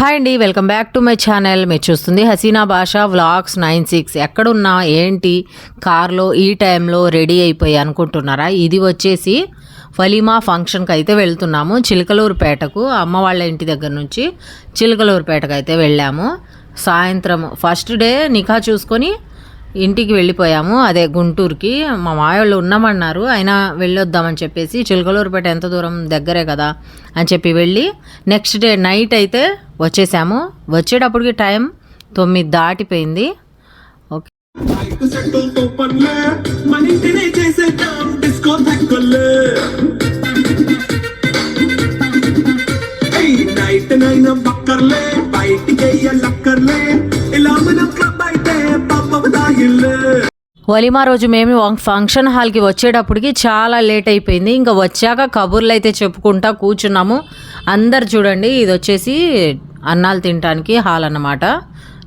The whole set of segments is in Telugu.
హాయ్ అండి welcome back to my channel. మీరు చూస్తుంది హసీనా భాషా వ్లాగ్స్ నైన్ సిక్స్. ఎక్కడున్నా ఏంటి కార్లో ఈ టైంలో రెడీ అయిపోయి అనుకుంటున్నారా? ఇది వచ్చేసి వలీమా ఫంక్షన్కి అయితే వెళ్తున్నాము. చిలకలూరుపేటకు అమ్మ వాళ్ళ ఇంటి దగ్గర నుంచి చిలకలూరుపేటకు అయితే వెళ్ళాము. సాయంత్రం ఫస్ట్ డే నిఖా చూసుకొని ఇంటికి వెళ్ళిపోయాము. అదే గుంటూరుకి. మా మాయోళ్ళు ఉన్నామన్నారు అయినా వెళ్ళొద్దామని చెప్పేసి చిలకలూరుపేట ఎంత దూరం దగ్గరే కదా అని చెప్పి వెళ్ళి నెక్స్ట్ డే నైట్ అయితే వచ్చేసాము. వచ్చేటప్పటికి టైం తొమ్మిది దాటిపోయింది. ఓకే. రోజు మేము ఫంక్షన్ హాల్కి వచ్చేటప్పటికి చాలా లేట్ అయిపోయింది. ఇంకా వచ్చాక కబుర్లు అయితే చెప్పుకుంటా కూర్చున్నాము. అందరు చూడండి ఇది వచ్చేసి అన్నాలు తినడానికి హాల్ అన్నమాట.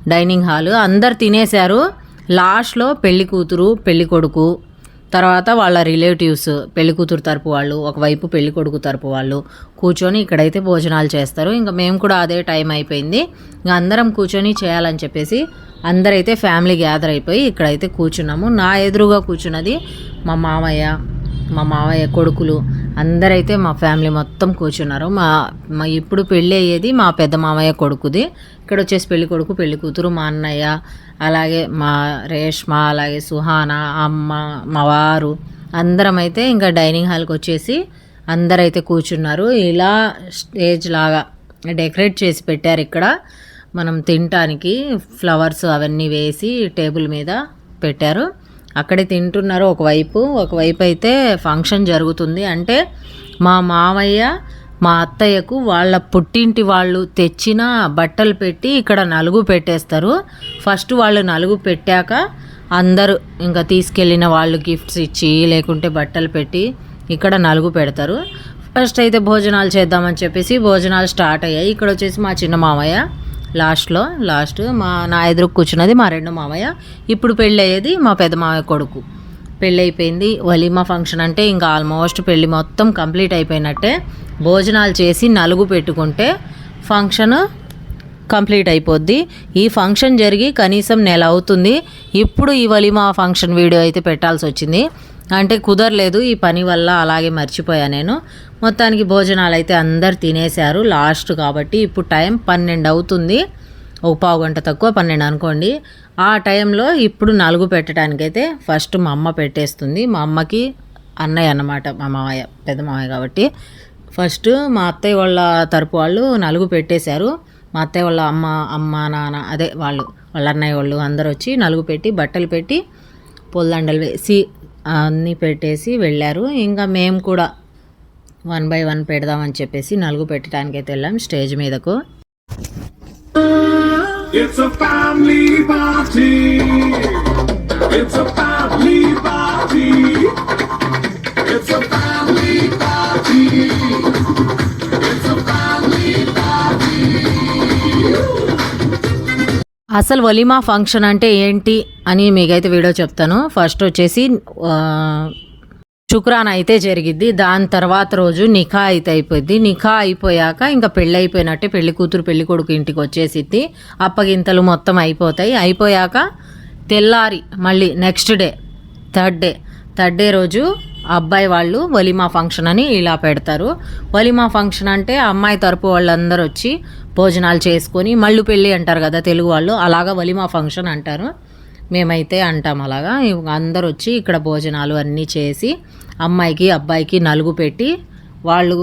Dining hall. అందరు తినేశారు. లాస్ట్లో పెళ్ళి కూతురు పెళ్ళి కొడుకు తర్వాత వాళ్ళ రిలేటివ్స్ పెళ్ళి కూతురు తరపు వాళ్ళు ఒకవైపు పెళ్ళి కొడుకు తరపు వాళ్ళు కూర్చొని ఇక్కడైతే భోజనాలు చేస్తారు. ఇంకా మేము కూడా అదే టైం అయిపోయింది. ఇంకా అందరం కూర్చొని చేయాలని చెప్పేసి అందరైతే ఫ్యామిలీ గ్యాదర్ అయిపోయి ఇక్కడైతే కూర్చున్నాము. నా ఎదురుగా కూర్చున్నది మా మామయ్య మా మావయ్య కొడుకులు అందరైతే మా ఫ్యామిలీ మొత్తం కూర్చున్నారు. మా మా ఇప్పుడు పెళ్ళి అయ్యేది మా పెద్ద మామయ్య కొడుకుది. ఇక్కడ వచ్చేసి పెళ్ళి కొడుకు పెళ్ళి కూతురు మా అన్నయ్య అలాగే మా రేష్మ అలాగే సుహానా అమ్మ మా వారు అందరం అయితే ఇంకా డైనింగ్ హాల్కి వచ్చేసి అందరైతే కూర్చున్నారు. ఇలా స్టేజ్ లాగా డెకరేట్ చేసి పెట్టారు ఇక్కడ. మనం తినటానికి ఫ్లవర్స్ అవన్నీ వేసి టేబుల్ మీద పెట్టారు. అక్కడే తింటున్నారు. ఒకవైపు ఒకవైపు అయితే ఫంక్షన్ జరుగుతుంది. అంటే మా మామయ్య మా అత్తయ్యకు వాళ్ళ పుట్టింటి వాళ్ళు తెచ్చిన బట్టలు పెట్టి ఇక్కడ నలుగు పెట్టేస్తారు. ఫస్ట్ వాళ్ళు నలుగు పెట్టాక అందరూ ఇంకా తీసుకెళ్ళిన వాళ్ళు గిఫ్ట్స్ ఇచ్చి లేకుంటే బట్టలు పెట్టి ఇక్కడ నలుగు పెడతారు. ఫస్ట్ అయితే భోజనాలు చేద్దామని చెప్పేసి భోజనాలు స్టార్ట్ అయ్యాయి. ఇక్కడ వచ్చేసి మా చిన్న మామయ్య లాస్ట్లో లాస్ట్ మా నా ఎదురు కూర్చున్నది మా రెండు మామయ్య. ఇప్పుడు పెళ్ళి అయ్యేది మా పెద్ద మామయ్య కొడుకు. పెళ్ళి అయిపోయింది వలీమా ఫంక్షన్ అంటే ఇంకా ఆల్మోస్ట్ పెళ్ళి మొత్తం కంప్లీట్ అయిపోయినట్టే. భోజనాలు చేసి నలుగు పెట్టుకుంటే ఫంక్షన్ కంప్లీట్ అయిపోద్ది. ఈ ఫంక్షన్ జరిగి కనీసం నెల అవుతుంది. ఇప్పుడు ఈ వలీమా ఫంక్షన్ వీడియో అయితే పెట్టాల్సి వచ్చింది. అంటే కుదరలేదు ఈ పని వల్ల అలాగే మర్చిపోయా నేను. మొత్తానికి భోజనాలు అయితే అందరు తినేశారు లాస్ట్ కాబట్టి ఇప్పుడు టైం పన్నెండు అవుతుంది. ఒక పావు గంట తక్కువ పన్నెండు అనుకోండి. ఆ టైంలో ఇప్పుడు నలుగు పెట్టడానికైతే ఫస్ట్ మా అమ్మ పెట్టేస్తుంది. మా అమ్మకి అన్నయ్య అన్నమాట మా మామయ్య పెద్ద మామయ్య కాబట్టి. ఫస్ట్ మా అత్తయ్య వాళ్ళ తరపు వాళ్ళు నలుగు పెట్టేశారు. మా అత్తయ్య వాళ్ళ అమ్మ అమ్మ నాన్న అదే వాళ్ళు వాళ్ళ అన్నయ్య వాళ్ళు అందరు వచ్చి నలుగు పెట్టి బట్టలు పెట్టి పొల్దండలు వేసి అన్నీ పెట్టేసి వెళ్ళారు ఇంకా మేము కూడా వన్ బై వన్ పెడదామని చెప్పేసి నలుగు పెట్టడానికి అయితే వెళ్ళాం స్టేజ్ మీదకు It's a family party. It's a family party. అసలు వలీమా ఫంక్షన్ అంటే ఏంటి అని మీకైతే వీడియో చెప్తాను. ఫస్ట్ వచ్చేసి శుక్రాన్ అయితే జరిగిద్ది. దాని తర్వాత రోజు నిఖా అయితే అయిపోద్ది నిఖా అయిపోయాక ఇంకా పెళ్ళి అయిపోయినట్టే పెళ్ళి కూతురు పెళ్ళి కొడుకు ఇంటికి వచ్చేసిద్ది. అప్పగింతలు మొత్తం అయిపోతాయి. అయిపోయాక తెల్లారి మళ్ళీ next day third day third day రోజు అబ్బాయి వాళ్ళు వలిమా ఫంక్షన్ అని ఇలా పెడతారు. వలిమా ఫంక్షన్ అంటే అమ్మాయి తరపు వాళ్ళందరూ వచ్చి భోజనాలు చేసుకొని మళ్ళు పెళ్ళి అంటారు కదా తెలుగు వాళ్ళు అలాగా వలిమా ఫంక్షన్ అంటారు. మేమైతే అంటాం అలాగా. అందరు వచ్చి ఇక్కడ భోజనాలు అన్నీ చేసి అమ్మాయికి అబ్బాయికి నలుగు పెట్టి వాళ్ళు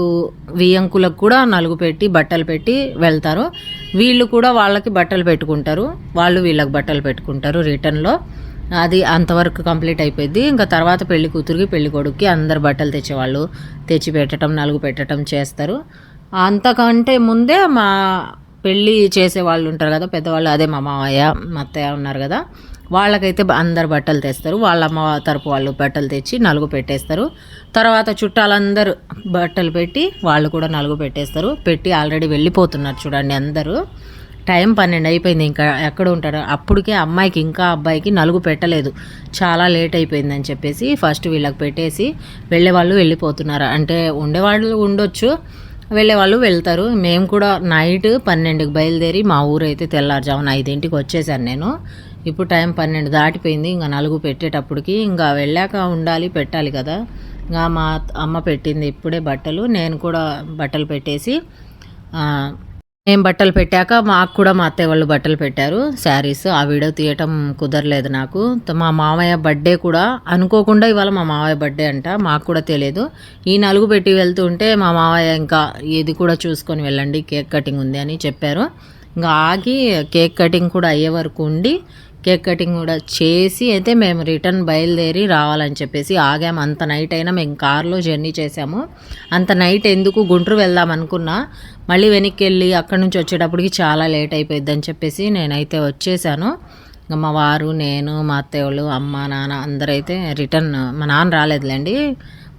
వియంకులకు కూడా నలుగు పెట్టి బట్టలు పెట్టి వెళ్తారు. వీళ్ళు కూడా వాళ్ళకి బట్టలు పెట్టుకుంటారు. వాళ్ళు వీళ్ళకి బట్టలు పెట్టుకుంటారు రిటర్న్లో. అది అంతవరకు కంప్లీట్ అయిపోయింది. ఇంకా తర్వాత పెళ్ళి కూతురికి పెళ్ళి కొడుక్కి అందరు బట్టలు తెచ్చేవాళ్ళు. తెచ్చి పెట్టడం నలుగు పెట్టడం చేస్తారు. అంతకంటే ముందే మా పెళ్ళి చేసే వాళ్ళు ఉంటారు కదా పెద్దవాళ్ళు. అదే మా మామయ్య మా అత్తయ్య ఉన్నారు కదా. వాళ్ళకైతే అందరు బట్టలు తెస్తారు. వాళ్ళ అమ్మ తరపు వాళ్ళు బట్టలు తెచ్చి నలుగు పెట్టేస్తారు. తర్వాత చుట్టాలందరూ బట్టలు పెట్టి వాళ్ళు కూడా నలుగు పెట్టేస్తారు. పెట్టి ఆల్రెడీ వెళ్ళిపోతున్నారు చూడండి అందరూ. టైం పన్నెండు అయిపోయింది ఇంకా ఎక్కడ ఉంటారు అప్పటికే అమ్మాయికి ఇంకా అబ్బాయికి నలుగు పెట్టలేదు. చాలా లేట్ అయిపోయిందని చెప్పేసి ఫస్ట్ వీళ్ళకి పెట్టేసి వెళ్ళే వాళ్ళు వెళ్ళిపోతున్నారు. అంటే ఉండేవాళ్ళు ఉండొచ్చు వెళ్ళే వాళ్ళు వెళ్తారు. మేము కూడా నైట్ పన్నెండుకి బయలుదేరి మా ఊరు అయితే తెల్లారుజామున ఐదింటికి వచ్చేసాను నేను. ఇప్పుడు టైం పన్నెండు దాటిపోయింది. ఇంకా నలుగు పెట్టేటప్పటికి ఇంకా వెళ్ళాక ఉండాలి పెట్టాలి కదా. ఇంకా మా అమ్మ పెట్టింది ఇప్పుడే బట్టలు. నేను కూడా బట్టలు పెట్టేసి నేను బట్టలు పెట్టాక మాకు కూడా మా అత్తయ్య వాళ్ళు బట్టలు పెట్టారు శారీస్. ఆ వీడియో తీయటం కుదరలేదు నాకు. మా మామయ్య బర్త్డే కూడా అనుకోకుండా ఇవాళ మా మామయ్య బర్త్డే అంట మాకు కూడా తెలియదు. ఈ నలుగు పెట్టి వెళ్తుంటే మా మామయ్య ఇంకా ఇది కూడా చూసుకొని వెళ్ళండి కేక్ కటింగ్ ఉంది అని చెప్పారు. ఇంకా ఆగి కేక్ కటింగ్ కూడా అయ్యే వరకు ఉండి కేక్ కటింగ్ కూడా చేసి అయితే మేము రిటర్న్ బయలుదేరి రావాలని చెప్పేసి ఆగాము. అంత నైట్ అయినా మేము కార్లో జర్నీ చేసాము అంత నైట్ ఎందుకు గుంటూరు వెళ్దాం అనుకున్నా మళ్ళీ వెనక్కి వెళ్ళి అక్కడి నుంచి వచ్చేటప్పటికి చాలా లేట్ అయిపోయింది చెప్పేసి నేనైతే వచ్చేసాను. ఇంకా మా వారు నేను మా అత్తయ్య వాళ్ళు అమ్మ నాన్న అందరైతే రిటర్న్ మా నాన్న రాలేదులేండి.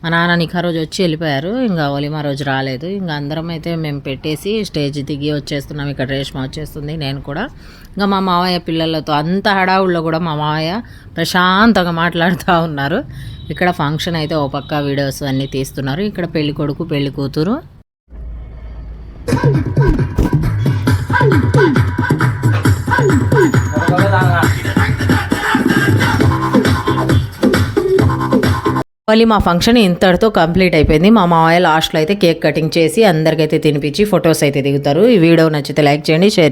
మా నాన్న నీకు రోజు వచ్చి వెళ్ళిపోయారు ఇంకా ఒలిమా రోజు రాలేదు ఇంకా అందరం అయితే మేము పెట్టేసి స్టేజ్ దిగి వచ్చేస్తున్నాం ఇక్కడ రేష్మ వచ్చేస్తుంది నేను కూడా ఇంకా మా మావయ్య పిల్లలతో అంత హడావుల్లో కూడా మా మావయ్య ప్రశాంతంగా మాట్లాడుతూ ఉన్నారు ఇక్కడ ఫంక్షన్ అయితే ఓ పక్క వీడియోస్ అన్నీ తీస్తున్నారు ఇక్కడ పెళ్ళి కొడుకు పెళ్ళి కూతురు మళ్ళీ మా ఫంక్షన్ ఇంతటితో కంప్లీట్ అయిపోయింది. మా మావయ్య లాస్ట్లో అయితే కేక్ కటింగ్ చేసి అందరికైతే తినిపించి ఫొటోస్ అయితే దిగుతారు. ఈ వీడియో నచ్చితే లైక్ చేయండి షేర్